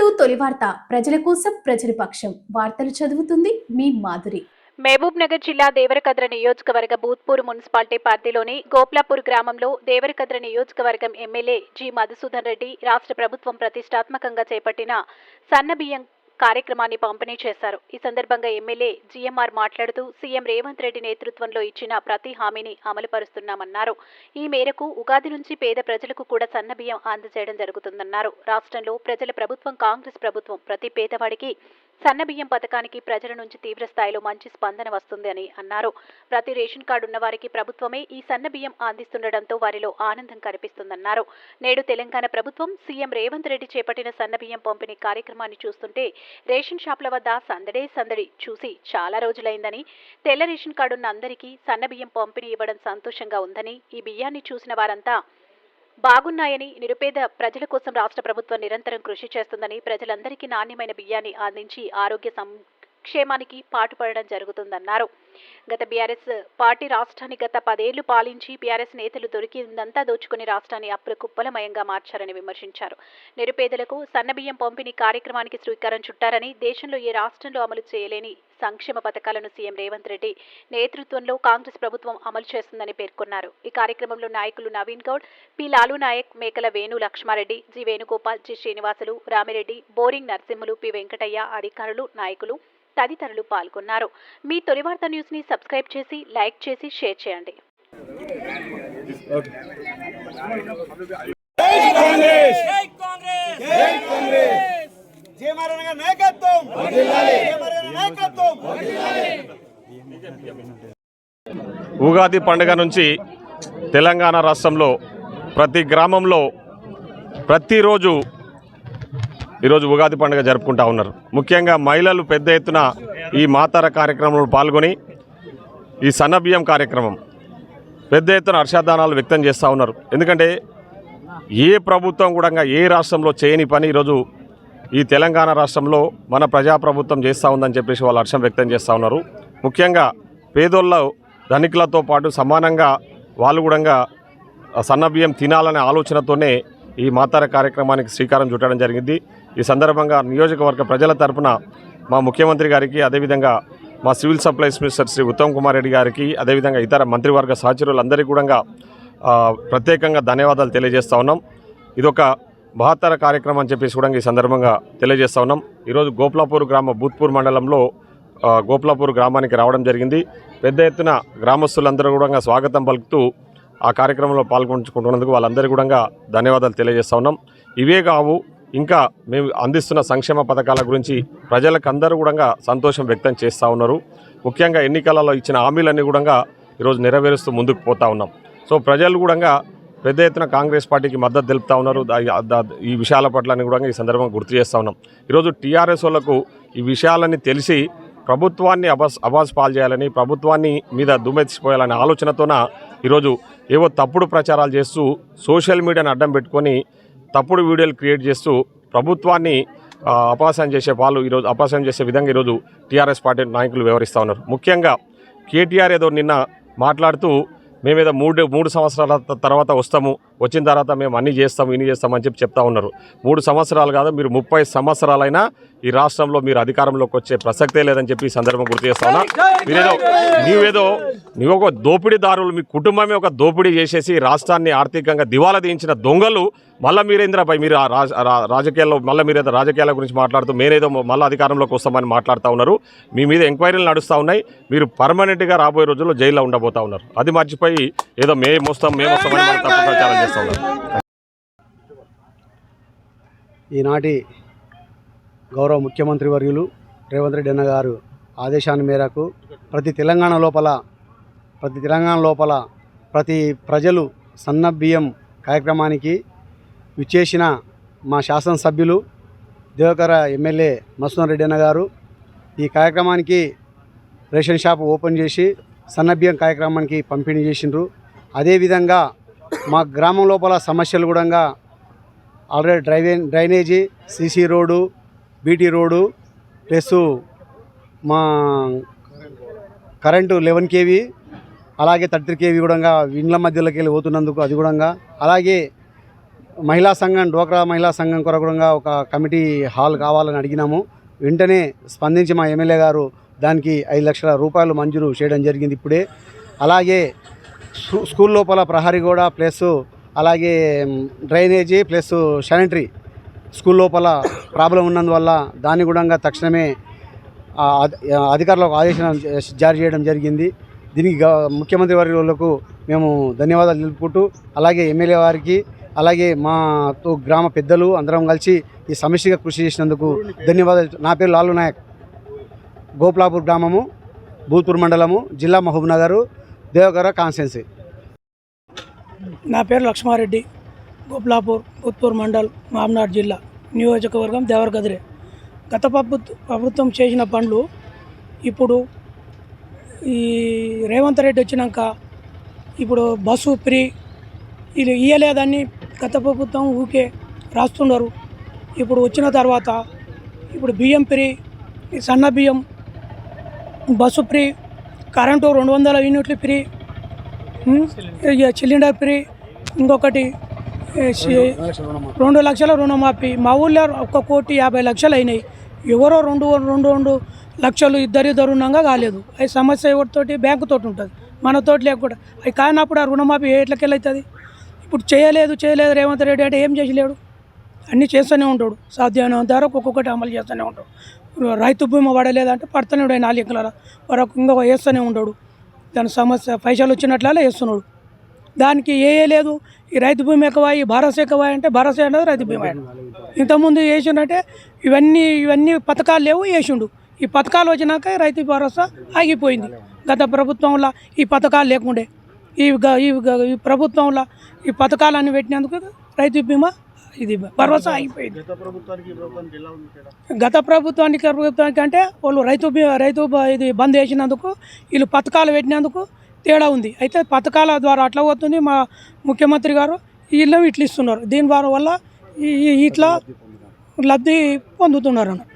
To తొలి వార్త. ప్రజల కోసం ప్రజల పక్షం. వార్తలు చదువుతుంది మీ మాధురి. మహబూబ్ నగర్ జిల్లా దేవరకద్ర నియోజకవర్గ భూత్పూర్ మున్సిపాలిటీ పరిధిలోని గోప్లాపూర్ గ్రామంలో దేవరకద్ర నియోజకవర్గం ఎమ్మెల్యే జి. మధుసూదన్ రెడ్డి రాష్ట్ర ప్రభుత్వం ప్రతిష్టాత్మకంగా చేపట్టిన సన్నబియ్యం కార్యక్రమాన్ని పంపిణీ చేశారు. ఈ సందర్భంగా ఎమ్మెల్యే జీఎంఆర్ మాట్లాడుతూ సీఎం రేవంత్ రెడ్డి నేతృత్వంలో ఇచ్చిన ప్రతి హామీని అమలు పరుస్తున్నామన్నారు. ఈ మేరకు ఉగాది నుంచి పేద ప్రజలకు కూడా సన్నబియ్యం అందజేయడం జరుగుతుందన్నారు. రాష్ట్రంలో ప్రజల ప్రభుత్వం కాంగ్రెస్ ప్రభుత్వం ప్రతి పేదవాడికి సన్నబియ్యం పథకానికి ప్రజల నుంచి తీవ్రస్థాయిలో మంచి స్పందన వస్తుంది అని అన్నారు. ప్రతి రేషన్ కార్డు ఉన్న వారికి ప్రభుత్వమే ఈ సన్నబియ్యం అందిస్తుండటంతో వారిలో ఆనందం కనిపిస్తుందన్నారు. నేడు తెలంగాణ ప్రభుత్వం సీఎం రేవంత్ రెడ్డి చేపట్టిన సన్నబియ్యం పంపిణీ కార్యక్రమాన్ని చూస్తుంటే రేషన్ షాప్ల వద్ద సందడే సందడి చూసి చాలా రోజులైందని తెల్ల రేషన్ కార్డున్న అందరికీ సన్నబియ్యం పంపిణీ ఇవ్వడం సంతోషంగా ఉందని ఈ బియ్యాన్ని చూసిన వారంతా బాగున్నాయని నిరుపేద ప్రజల కోసం రాష్ట్ర ప్రభుత్వం నిరంతరం కృషి చేస్తుందని ప్రజలందరికీ నాణ్యమైన బియ్యాన్ని అందించి ఆరోగ్య సంక్షేమానికి పాటుపడడం జరుగుతుందన్నారు. గత బీఆర్ఎస్ పార్టీ రాష్ట్రాన్ని గత పదేళ్ళు పాలించి బీఆర్ఎస్ నేతలు దొరికిందంతా దోచుకుని రాష్ట్రాన్ని అప్పుల కుప్పలమయంగా మార్చారని విమర్శించారు. నిరుపేదలకు సన్నబియ్యం పంపిణీ కార్యక్రమానికి శ్రీకారం చుట్టారని దేశంలో ఏ రాష్ట్రంలో అమలు చేయలేని సంక్షేమ పథకాలను సీఎం రేవంత్ రెడ్డి నేతృత్వంలో కాంగ్రెస్ ప్రభుత్వం అమలు చేస్తుందని పేర్కొన్నారు. ఈ కార్యక్రమంలో నాయకులు Naveen Goud P Lalu Naik Mekala Venu Lakshmareddy G Venugopal G Srinivasulu Ramireddy boring Narasimhulu P Venkataiah అధికారులు నాయకులు తదితరులు పాల్గొన్నారు. మీ తొలి వార్త న్యూస్ని సబ్స్క్రైబ్ చేసి లైక్ చేసి షేర్ చేయండి. ఉగాది పండుగ నుంచి తెలంగాణ రాష్ట్రంలో ప్రతి గ్రామంలో ప్రతిరోజు ఈరోజు ఉగాది పండుగ జరుపుకుంటా ఉన్నారు. ముఖ్యంగా మహిళలు పెద్ద ఎత్తున ఈ మాతార కార్యక్రమంలో పాల్గొని ఈ సన్నబియ్యం కార్యక్రమం పెద్ద ఎత్తున హర్షాదానాలు వ్యక్తం చేస్తూ ఉన్నారు. ఎందుకంటే ఏ ప్రభుత్వం కూడా ఏ రాష్ట్రంలో చేయని పని ఈరోజు ఈ తెలంగాణ రాష్ట్రంలో మన ప్రజాప్రభుత్వం చేస్తూ ఉందని చెప్పేసి వాళ్ళు హర్షం వ్యక్తం చేస్తూ ఉన్నారు. ముఖ్యంగా పేదోళ్ళ ధనికులతో పాటు సమానంగా వాళ్ళు కూడా సన్నబియ్యం తినాలనే ఆలోచనతోనే ఈ మాతార కార్యక్రమానికి శ్రీకారం చుట్టడం జరిగింది. ఈ సందర్భంగా నియోజకవర్గ ప్రజల తరపున మా ముఖ్యమంత్రి గారికి అదేవిధంగా మా civil supplies minister Shri Uttam Kumar Reddy గారికి అదేవిధంగా ఇతర మంత్రివర్గ సహచరులందరికీ కూడా ప్రత్యేకంగా ధన్యవాదాలు తెలియజేస్తా ఉన్నాం. ఇదొక మహత్తర కార్యక్రమం అని చెప్పేసి కూడా ఈ సందర్భంగా తెలియజేస్తా ఉన్నాం. ఈరోజు గోప్లాపూర్ గ్రామ బూత్పూర్ మండలంలో ఆ, గోప్లాపూర్ గ్రామానికి రావడం జరిగింది. పెద్ద ఎత్తున గ్రామస్తులందరూ కూడా స్వాగతం పలుకుతూ ఆ కార్యక్రమంలో పాల్గొంచుకుంటున్నందుకు వాళ్ళందరూ కూడా ధన్యవాదాలు తెలియజేస్తా ఉన్నాం. ఇవే కావు ఇంకా మేము అందిస్తున్న సంక్షేమ పథకాల గురించి ప్రజలకు అందరూ కూడా సంతోషం వ్యక్తం చేస్తూ ఉన్నారు. ముఖ్యంగా ఎన్నికలలో ఇచ్చిన హామీలన్నీ కూడా ఈరోజు నెరవేరుస్తూ ముందుకు పోతా ఉన్నాం. సో ప్రజలు కూడా పెద్ద ఎత్తున కాంగ్రెస్ పార్టీకి మద్దతు తెలుపుతా ఉన్నారు. ఈ విషయాల పట్లని కూడా ఈ సందర్భంగా గుర్తు చేస్తూ ఉన్నాం. ఈరోజు టీఆర్ఎస్ వాళ్ళకు ఈ విషయాలన్నీ తెలిసి ప్రభుత్వాన్ని అబాస్ అబాస్ పాలు చేయాలని ప్రభుత్వాన్ని మీద దుమ్మెత్తిపోయాలనే ఆలోచనతోన ఈరోజు ఏవో తప్పుడు ప్రచారాలు చేస్తూ సోషల్ మీడియాను అడ్డం పెట్టుకొని తప్పుడు వీడియోలు క్రియేట్ చేస్తూ ప్రభుత్వాన్ని అపాసం చేసే వాళ్ళు ఈరోజు అపాసం చేసే విధంగా ఈరోజు టీఆర్ఎస్ పార్టీ నాయకులు వివరిస్తూ ఉన్నారు. ముఖ్యంగా కేటీఆర్ ఏదో నిన్న మాట్లాడుతూ మేమేదో మూడు మూడు సంవత్సరాల తర్వాత వస్తాము వచ్చిన తర్వాత మేము అన్ని చేస్తాము ఇన్ని చేస్తామని చెప్పి చెప్తా ఉన్నారు. మూడు సంవత్సరాలు కాదు మీరు ముప్పై సంవత్సరాలైనా ఈ రాష్ట్రంలో మీరు అధికారంలోకి వచ్చే ప్రసక్తే లేదని చెప్పి ఈ సందర్భం గుర్తు చేస్తా ఉన్నా. మీరేదో నీవేదో నీవు ఒక దోపిడీదారులు మీ కుటుంబమే ఒక దోపిడీ చేసేసి రాష్ట్రాన్ని ఆర్థికంగా దివాలా తీయించిన దొంగలు మళ్ళీ మీరేంద్రపై మీరు రాజకీయాల్లో మళ్ళీ మీరేదో రాజకీయాల గురించి మాట్లాడుతూ మీరేదో మళ్ళీ అధికారంలోకి వస్తామని మాట్లాడుతూ ఉన్నారు. మీ మీద ఎంక్వైరీలు నడుస్తూ ఉన్నాయి. మీరు పర్మనెంట్గా రాబోయే రోజుల్లో జైల్లో ఉండబోతా ఉన్నారు. అది మర్చిపోయి ఏదో మేము వస్తాం మేము వస్తామని ప్రచారం చేస్తూ ఉన్నారు ఈనాటి గౌరవ ముఖ్యమంత్రి వర్యులు రేవంత్ రెడ్డి అన్న గారు ఆదేశాన్ని మేరకు ప్రతి తెలంగాణ లోపల ప్రతి తెలంగాణ లోపల ప్రతి ప్రజలు సన్న బియ్యం కార్యక్రమానికి విచ్చేసిన మా శాసనసభ్యులు దేవకర ఎమ్మెల్యే మసూన్ రెడ్డి అన్న గారు ఈ కార్యక్రమానికి రేషన్ షాప్ ఓపెన్ చేసి సన్న బియ్యం కార్యక్రమానికి పంపిణీ చేసిండ్రు. అదేవిధంగా మా గ్రామం లోపల సమస్యలు కూడా already డ్రైవే drainage CC road BT road plus మా కరెంటు లెవెన్ కేవీ అలాగే థర్టీ కేవీ కూడా ఇండ్ల మధ్యలోకి వెళ్ళి పోతున్నందుకు అది కూడా అలాగే మహిళా సంఘం డోక్రా మహిళా సంఘం కొరకు కూడా ఒక కమిటీ హాల్ కావాలని అడిగినాము. వెంటనే స్పందించి మా ఎమ్మెల్యే గారు దానికి ఐదు లక్షల రూపాయలు మంజూరు చేయడం జరిగింది ఇప్పుడే. అలాగే స్కూల్ లోపల ప్రహరీ గోడ ప్లస్ అలాగే డ్రైనేజీ ప్లస్ శానిటరీ స్కూల్ లోపల ప్రాబ్లం ఉన్నందువల్ల దాన్ని కూడా తక్షణమే అధికారులకు ఆదేశం జారీ చేయడం జరిగింది. దీనికి ముఖ్యమంత్రి వర్యులకు మేము ధన్యవాదాలు తెలుపుకుంటూ అలాగే ఎమ్మెల్యే వారికి అలాగే మా తో గ్రామ పెద్దలు అందరం కలిసి ఈ సమస్యగా కృషి చేసినందుకు ధన్యవాదాలు. నా పేరు లాలు నాయక్. గోపులాపూర్ గ్రామము భూత్పూర్ మండలము జిల్లా మహబూబ్నగర్. దేవగర కాన్స్టెన్సీ నా పేరు లక్ష్మారెడ్డి గోప్లాపూర్ పుత్తూరు మండల్ మామ్నాడ్ జిల్లా నియోజకవర్గం దేవరగదిరే. గత ప్రభుత్వం చేసిన పనులు ఇప్పుడు ఈ రేవంత్ రెడ్డి వచ్చినాక ఇప్పుడు బస్సు ఫ్రీ ఇది ఇయ్యలేదని గత ప్రభుత్వం ఊకే రాస్తున్నారు ఇప్పుడు వచ్చిన తర్వాత ఇప్పుడు బియ్యం ఫ్రీ సన్న బియ్యం బస్సు ఫ్రీ కరెంటు రెండు వందల యూనిట్లు ఫ్రీ. Cylinder free. ఇంకొకటి రెండు లక్షల రుణమాఫీ. మా ఊళ్ళో ఒక కోటి యాభై లక్షలు అయినాయి. ఎవరో రెండు రెండు రెండు లక్షలు ఇద్దరు ఇద్దరు ఉండగా కాలేదు. అది సమస్య ఎవరితోటి? బ్యాంకుతోటి ఉంటుంది. మనతోటి లేకుండా అవి కానప్పుడు ఆ రుణమాఫీ ఎట్లకెళ్ళి అవుతుంది ఇప్పుడు చేయలేదు చేయలేదు రేవంత్ రెడ్డి అంటే ఏం చేసలేడు అన్నీ చేస్తూనే ఉంటాడు. సాధ్యమైన వరకు ఒక్కొక్కటి అమలు చేస్తూనే ఉంటాడు. రైతు బీమా పడలేదంటే పడుతూనే ఉంటాడు నాలుగు ఎకరాల వరకు ఇంకొక వేస్తూనే ఉంటాడు దాని సమస్య పైసలు వచ్చినట్లలా వేస్తున్నాడు. దానికి ఏ ఏ లేదు. ఈ రైతు బీమా ఎక్కువ ఈ భరోసా ఎక్కువ అంటే భరోసా అనేది రైతు బీమా ఇంతకుముందు వేసిండంటే ఇవన్నీ ఇవన్నీ పథకాలు లేవు వేసిండు. ఈ పథకాలు వచ్చినాక రైతు భరోసా ఆగిపోయింది. గత ప్రభుత్వంలో ఈ పథకాలు లేకుండే. ఈ గ- ఈ ఈ ప్రభుత్వంలో ఈ పథకాలన్నీ పెట్టినందుకు రైతు బీమా ఇది భరోసా ఆగిపోయింది గత ప్రభుత్వానికి ప్రభుత్వానికి అంటే వాళ్ళు రైతు రైతు ఇది బంద్ చేసినందుకు వీళ్ళు పథకాలు పెట్టినందుకు తేడా ఉంది. అయితే పథకాల ద్వారా అట్లా పోతుంది. మా ముఖ్యమంత్రి గారు వీళ్ళు ఇట్లా ఇస్తున్నారు. దీని ద్వారా వల్ల ఇట్లా లబ్ధి పొందుతున్నారు అన్నట్టు